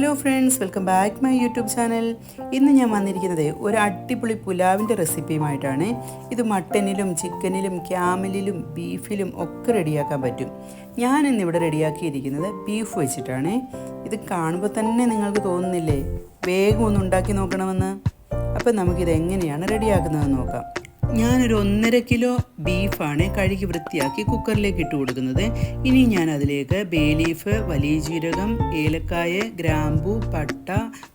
Hello friends welcome back my YouTube channel ഇന്ന് ഞാൻ വന്നിരിക്കുന്നത് ഒരു അടിപൊളി പുലാവിന്റെ റെസിപ്പിയുമായിട്ടാണ് ഇത് മട്ടനിലും ചിക്കനിലും ക്യാമലിലും ബീഫിലും ഒക്കെ റെഡിയാക്കാൻ പറ്റും. ഞാൻ ഇന്നിവിടെ റെഡിയാക്കിയിരിക്കുന്നത് ബീഫ് വെച്ചിട്ടാണ്. ഇത് കാണുമ്പോൾ തന്നെ നിങ്ങൾക്ക് തോന്നുന്നില്ലേ? വേഗം ഒന്ന് ഉണ്ടാക്കി നോക്കണമെന്ന്. അപ്പം നമുക്കിത് എങ്ങനെയാണ് റെഡിയാക്കുന്നതെന്ന് നോക്കാം. ഞാനൊരു ഒന്നര കിലോ ബീഫാണ് കഴുകി വൃത്തിയാക്കി കുക്കറിലേക്ക് ഇട്ട് കൊടുക്കുന്നത്. ഇനി ഞാൻ അതിലേക്ക് ബേലീഫ് വലിയ ജീരകം ഏലക്കായ ഗ്രാമ്പു പട്ട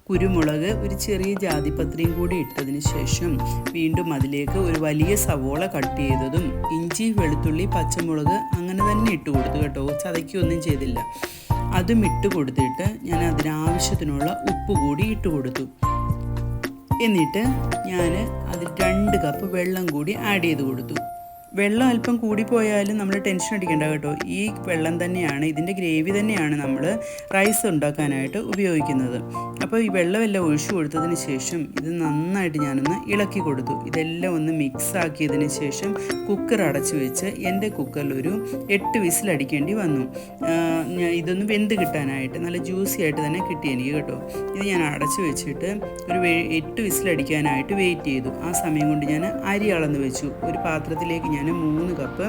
കുരുമുളക് ഒരു ചെറിയ ജാതിപത്രിയും കൂടി ഇട്ടതിന് ശേഷം വീണ്ടും അതിലേക്ക് ഒരു വലിയ സവോള കട്ട് ചെയ്തതും ഇഞ്ചി വെളുത്തുള്ളി പച്ചമുളക് അങ്ങനെ തന്നെ ഇട്ട് കൊടുത്തു കേട്ടോ. ചതയ്ക്കൊന്നും ചെയ്തില്ല. അതും ഇട്ട് കൊടുത്തിട്ട് ഞാൻ അതിനാവശ്യത്തിനുള്ള ഉപ്പ് കൂടി ഇട്ട് കൊടുത്തു. എന്നിട്ട് ഞാൻ അതിൽ രണ്ട് കപ്പ് വെള്ളം കൂടി ആഡ് ചെയ്ത് കൊടുത്തു. വെള്ളം അല്പം കൂടിപ്പോയാലും നമ്മൾ ടെൻഷൻ അടിക്കേണ്ട കേട്ടോ. ഈ വെള്ളം തന്നെയാണ് ഇതിന്റെ ഗ്രേവി തന്നെയാണ് നമ്മൾ റൈസ് ഉണ്ടാക്കാനായിട്ട് ഉപയോഗിക്കുന്നത്. അപ്പോൾ ഈ വെള്ളമെല്ലാം ഒഴിച്ചു കൊടുത്തതിന് ശേഷം ഇത് നന്നായിട്ട് ഞാനൊന്ന് ഇളക്കി കൊടുത്തു. ഇതെല്ലാം ഒന്ന് മിക്സ് ആക്കിയതിന് ശേഷം കുക്കർ അടച്ചു വെച്ച് എന്റെ കുക്കറിൽ ഒരു എട്ട് വിസിൽ അടിക്കേണ്ടി വന്നു. ഇതൊന്ന് വെന്ത് കിട്ടാനായിട്ട് നല്ല ജ്യൂസി ആയിട്ട് തന്നെ കിട്ടി എനിക്ക് കേട്ടോ. ഇത് ഞാൻ അടച്ചു വെച്ചിട്ട് ഒരു എട്ട് വിസിൽ അടിക്കാനായിട്ട് വെയിറ്റ് ചെയ്തു. ആ സമയം കൊണ്ട് ഞാൻ അരി അളന്ന് വെച്ചു. ഒരു പാത്രത്തിലേക്ക് ഞാൻ മൂന്ന് കപ്പ്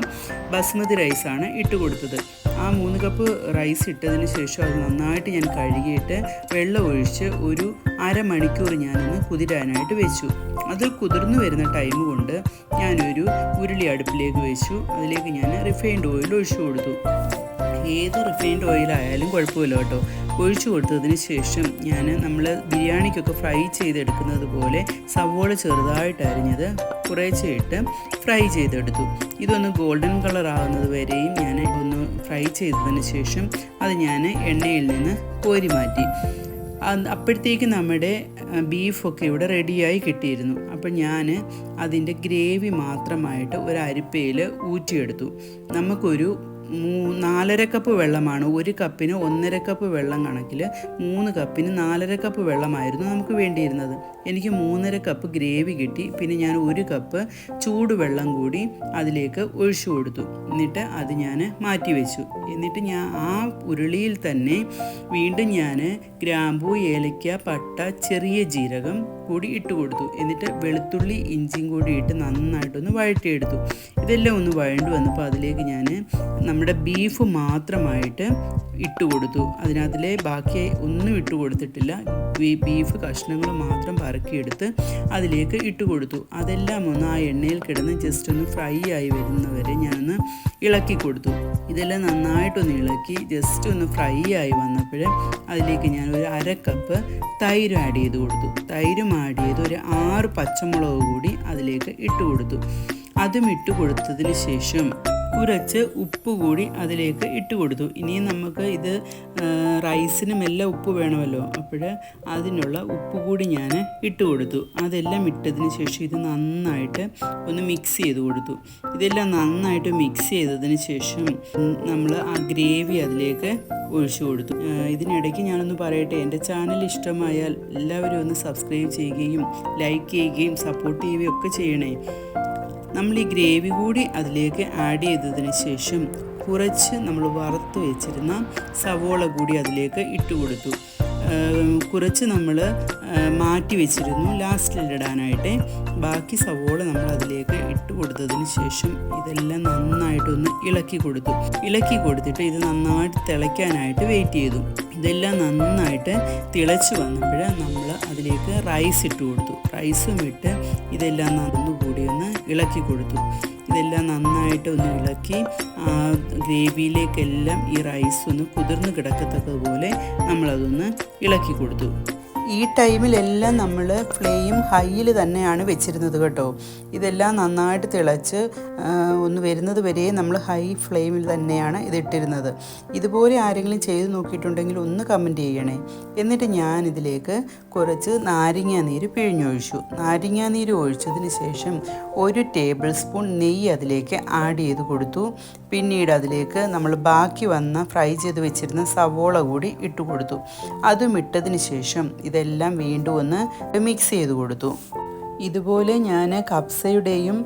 ബസ്മതി റൈസാണ് ഇട്ട് കൊടുത്തത്. ആ മൂന്ന് കപ്പ് റൈസ് ഇട്ടതിന് ശേഷം അത് നന്നായിട്ട് ഞാൻ കഴുകിയിട്ട് വെള്ളം ഒഴിച്ച് ഒരു അരമണിക്കൂർ ഞാനൊന്ന് കുതിരാനായിട്ട് വെച്ചു. അത് കുതിർന്നു വരുന്ന ടൈം കൊണ്ട് ഞാനൊരു ഉരുളി അടുപ്പിലേക്ക് വെച്ചു. അതിലേക്ക് ഞാൻ റിഫൈൻഡ് ഓയിൽ ഒഴിച്ചു കൊടുത്തു. ഏത് റിഫൈൻഡ് ഓയിലായാലും കുഴപ്പമില്ല കേട്ടോ. ഒഴിച്ചു കൊടുത്തതിന് ശേഷം ഞാൻ നമ്മൾ ബിരിയാണിക്കൊക്കെ ഫ്രൈ ചെയ്തെടുക്കുന്നത് പോലെ സവോള ചെറുതായിട്ട് അരിഞ്ഞത് കുറേശ്ശെ ഇട്ട് ഫ്രൈ ചെയ്തെടുത്തു. ഇതൊന്ന് ഗോൾഡൻ കളർ ആകുന്നത് വരെയും ഞാൻ ഒന്ന് ഫ്രൈ ചെയ്തതിന് ശേഷം അത് ഞാൻ എണ്ണയിൽ നിന്ന് കോരി മാറ്റി. അപ്പോഴത്തേക്ക് നമ്മുടെ ബീഫൊക്കെ ഇവിടെ റെഡിയായി കിട്ടിയിരുന്നു. അപ്പം ഞാൻ അതിന്റെ ഗ്രേവി മാത്രമായിട്ട് ഒരു അരിപ്പയിൽ ഊറ്റിയെടുത്തു. നമുക്കൊരു നാലര കപ്പ് വെള്ളമാണ്. ഒരു കപ്പിന് ഒന്നര കപ്പ് വെള്ളം കണക്കിൽ മൂന്ന് കപ്പിന് നാലര കപ്പ് വെള്ളമായിരുന്നു നമുക്ക് വേണ്ടിയിരുന്നത്. എനിക്ക് മൂന്നര കപ്പ് ഗ്രേവി കിട്ടി. പിന്നെ ഞാൻ ഒരു കപ്പ് ചൂടുവെള്ളം കൂടി അതിലേക്ക് ഒഴിച്ചു കൊടുത്തു. എന്നിട്ട് അത് ഞാൻ മാറ്റി വെച്ചു. എന്നിട്ട് ഞാൻ ആ ഉരുളിയിൽ തന്നെ വീണ്ടും ഞാൻ ഗ്രാമ്പൂ ഏലയ്ക്ക പട്ട ചെറിയ ജീരകം കൂടി ഇട്ട് കൊടുത്തു. എന്നിട്ട് വെളുത്തുള്ളി ഇഞ്ചിയും കൂടി ഇട്ട് നന്നായിട്ടൊന്ന് വഴറ്റിയെടുത്തു. ഇതെല്ലാം ഒന്ന് വഴണ്ടു വന്നപ്പോൾ അതിലേക്ക് ഞാൻ നമ്മുടെ ബീഫ് മാത്രമായിട്ട് ഇട്ട് കൊടുത്തു. അതിനകത്തിലെ ബാക്കി ഒന്നും ഇട്ട് കൊടുത്തിട്ടില്ല. ബീഫ് കഷ്ണങ്ങൾ മാത്രം പറക്കിയെടുത്ത് അതിലേക്ക് ഇട്ട് കൊടുത്തു. അതെല്ലാം ഒന്ന് ആ എണ്ണയിൽ കിടന്ന് ജസ്റ്റ് ഒന്ന് ഫ്രൈ ആയി വരുന്നവരെ ഞാനൊന്ന് ഇളക്കി കൊടുത്തു. ഇതെല്ലാം നന്നായിട്ടൊന്ന് ഇളക്കി ജസ്റ്റ് ഒന്ന് ഫ്രൈ ആയി വന്നപ്പോൾ അതിലേക്ക് ഞാൻ ഒരു അര കപ്പ് തൈര് ആഡ് ചെയ്ത് കൊടുത്തു. തൈരും ആഡ് ചെയ്ത് ഒരു ആറ് പച്ചമുളക് കൂടി അതിലേക്ക് ഇട്ട് കൊടുത്തു. അതും ഇട്ട് കൊടുത്തതിന് ശേഷം കുറച്ച് ഉപ്പ് കൂടി അതിലേക്ക് ഇട്ട് കൊടുത്തു. ഇനിയും നമുക്ക് ഇത് റൈസിന് എല്ലാം ഉപ്പ് വേണമല്ലോ. അപ്പോൾ അതിനുള്ള ഉപ്പ് കൂടി ഞാൻ ഇട്ട് കൊടുത്തു. അതെല്ലാം ഇട്ടതിന് ശേഷം ഇത് നന്നായിട്ട് ഒന്ന് മിക്സ് ചെയ്ത് കൊടുത്തു. ഇതെല്ലാം നന്നായിട്ട് മിക്സ് ചെയ്തതിന് ശേഷം നമ്മൾ ആ ഗ്രേവി അതിലേക്ക് ഒഴിച്ചു കൊടുത്തു. ഇതിനിടയ്ക്ക് ഞാനൊന്ന് പറയട്ടെ എന്റെ ചാനൽ ഇഷ്ടമായാൽ എല്ലാവരും ഒന്ന് സബ്സ്ക്രൈബ് ചെയ്യുകയും ലൈക്ക് ചെയ്യുകയും സപ്പോർട്ട് ചെയ്യുകയും ഒക്കെ ചെയ്യണേ. നമ്മൾ ഈ ഗ്രേവി കൂടി അതിലേക്ക് ആഡ് ചെയ്തതിന് ശേഷം കുറച്ച് നമ്മൾ വറുത്ത് വെച്ചിരുന്ന സവോള കൂടി അതിലേക്ക് ഇട്ട് കൊടുത്തു. കുറച്ച് നമ്മൾ മാറ്റി വെച്ചിരുന്നു. ലാസ്റ്റിലിടാനായിട്ട് ബാക്കി സവോള നമ്മൾ അതിലേക്ക് ഇട്ട് കൊടുത്തതിന് ശേഷം ഇതെല്ലാം നന്നായിട്ടൊന്ന് ഇളക്കി കൊടുത്തു. ഇളക്കി കൊടുത്തിട്ട് ഇത് നന്നായിട്ട് തിളയ്ക്കാനായിട്ട് വെയിറ്റ് ചെയ്തു. ഇതെല്ലാം നന്നായിട്ട് തിളച്ച് വന്നപ്പോൾ നമ്മൾ അതിലേക്ക് റൈസ് ഇട്ട് കൊടുത്തു. റൈസും ഇട്ട് ഇതെല്ലാം നന്നുകൂടി ഒന്ന് ഇളക്കി കൊടുത്തു. ഇതെല്ലാം നന്നായിട്ട് ഒന്ന് ഇളക്കി ആ ഗ്രേവിയിലേക്കെല്ലാം ഈ റൈസ് ഒന്ന് കുതിർന്ന് കിടക്കത്തക്കതുപോലെ നമ്മളതൊന്ന് ഇളക്കി കൊടുത്തു. ഈ ടൈമിലെല്ലാം നമ്മൾ ഫ്ലെയിം ഹൈയിൽ തന്നെയാണ് വെച്ചിരുന്നത് കേട്ടോ. ഇതെല്ലാം നന്നായിട്ട് തിളച്ച് ഒന്ന് വരുന്നത് വരെ നമ്മൾ ഹൈ ഫ്ലെയിമിൽ തന്നെയാണ് ഇതിട്ടിരുന്നത്. ഇതുപോലെ ആരെങ്കിലും ചെയ്ത് നോക്കിയിട്ടുണ്ടെങ്കിൽ ഒന്ന് കമന്റ് ചെയ്യണേ. എന്നിട്ട് ഞാൻ ഇതിലേക്ക് കുറച്ച് നാരങ്ങാ നീര് പിഴിഞ്ഞൊഴിച്ചു. നാരങ്ങാ നീര് ഒഴിച്ചതിന് ശേഷം ഒരു ടേബിൾ സ്പൂൺ നെയ്യ് അതിലേക്ക് ആഡ് ചെയ്ത് കൊടുത്തു. പിന്നീട് അതിലേക്ക് നമ്മൾ ബാക്കി വന്ന ഫ്രൈ ചെയ്ത് വെച്ചിരുന്ന സവോള കൂടി ഇട്ട് കൊടുത്തു. അതും ഇട്ടതിന് ശേഷം ഇതെല്ലാം വീണ്ടും ഒന്ന് മിക്സ് ചെയ്ത് കൊടുത്തു. ഇതുപോലെ ഞാൻ കപ്സയുടെയും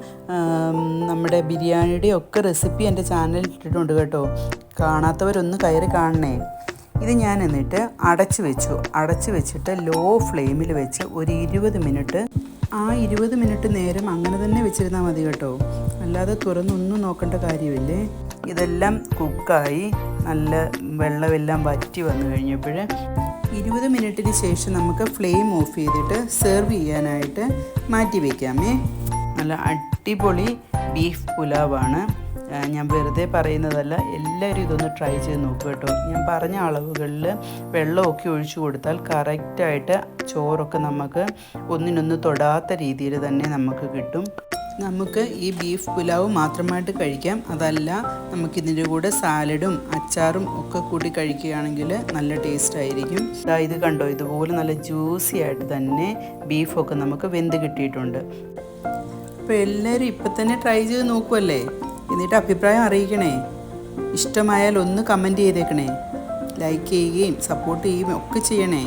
നമ്മുടെ ബിരിയാണിയുടെയും ഒക്കെ റെസിപ്പി എന്റെ ചാനലിൽ ഇട്ടിട്ടുണ്ട് കേട്ടോ. കാണാത്തവരൊന്ന് കയറി കാണണേ. ഇത് ഞാൻ എന്നിട്ട് അടച്ചു വെച്ചു. അടച്ചു വെച്ചിട്ട് ലോ ഫ്ലെയിമിൽ വെച്ച് ഒരു ഇരുപത് മിനിറ്റ് ആ ഇരുപത് മിനിറ്റ് നേരം അങ്ങനെ തന്നെ വെച്ചിരുന്നാൽ മതി കേട്ടോ. അല്ലാതെ തുറന്നൊന്നും നോക്കേണ്ട കാര്യമില്ലേ? ഇതെല്ലാം കുക്കായി നല്ല വെള്ളമെല്ലാം വറ്റി വന്നു കഴിഞ്ഞപ്പോൾ ഇരുപത് മിനിറ്റിന് ശേഷം നമുക്ക് ഫ്ലെയിം ഓഫ് ചെയ്തിട്ട് സെർവ് ചെയ്യാനായിട്ട് മാറ്റി വയ്ക്കാമേ നല്ല അടിപൊളി ബീഫ് പുലാവാണ്. ഞാൻ വെറുതെ പറയുന്നതല്ല എല്ലാവരും ഇതൊന്ന് ട്രൈ ചെയ്ത് നോക്കുക കേട്ടോ. ഞാൻ പറഞ്ഞ അളവുകളിൽ വെള്ളമൊക്കെ ഒഴിച്ചു കൊടുത്താൽ കറക്റ്റായിട്ട് ചോറൊക്കെ നമുക്ക് ഒന്നിനൊന്ന് തൊടാത്ത രീതിയിൽ തന്നെ നമുക്ക് കിട്ടും. നമുക്ക് ഈ ബീഫ് പുലാവ് മാത്രമായിട്ട് കഴിക്കാം. അതല്ല നമുക്കിതിന്റെ കൂടെ സാലഡും അച്ചാറും ഒക്കെ കൂടി കഴിക്കുകയാണെങ്കിൽ നല്ല ടേസ്റ്റ് ആയിരിക്കും. ഇത് കണ്ടോ? ഇതുപോലെ നല്ല ജ്യൂസി ആയിട്ട് തന്നെ ബീഫൊക്കെ നമുക്ക് വെന്ത് കിട്ടിയിട്ടുണ്ട്. അപ്പോൾ എല്ലാവരും ഇപ്പം തന്നെ ട്രൈ ചെയ്ത് നോക്കുമല്ലേ എന്നിട്ട് അഭിപ്രായം അറിയിക്കണേ. ഇഷ്ടമായാൽ ഒന്ന് കമന്റ് ചെയ്തേക്കണേ. ലൈക്ക് ചെയ്യുകയും സപ്പോർട്ട് ചെയ്യുകയും ഒക്കെ ചെയ്യണേ.